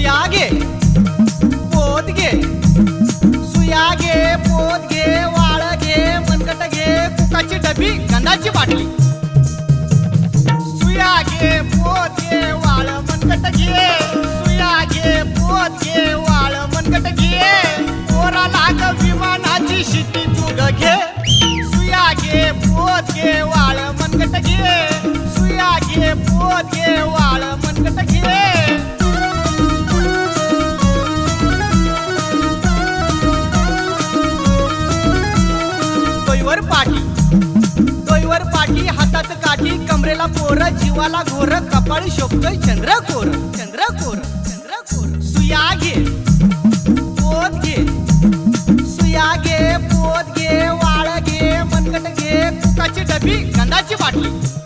सुया घे पोत घे सुया घे पोत घे वाळ घे मनगट घे कुकाची डबी गंधाची बाटली सुया घे पोत घे वाळ मनगट घे सुया घे पोत घे वाळ मनगट घे पोरा लाग विमानाची शिटी घे सुया घे पोत घे वाळ मनगट घे सुया घे पोत घे वाळ डोक्याला पोर जीवाला घोर कपाळी शोभतोय चंद्र कोर चंद्र कोर चंद्र कोर. सुया घे पोत घे. सुया घे पोत घे वाळ घे मनगट घे कुकाची डबी गंदाची बाटली.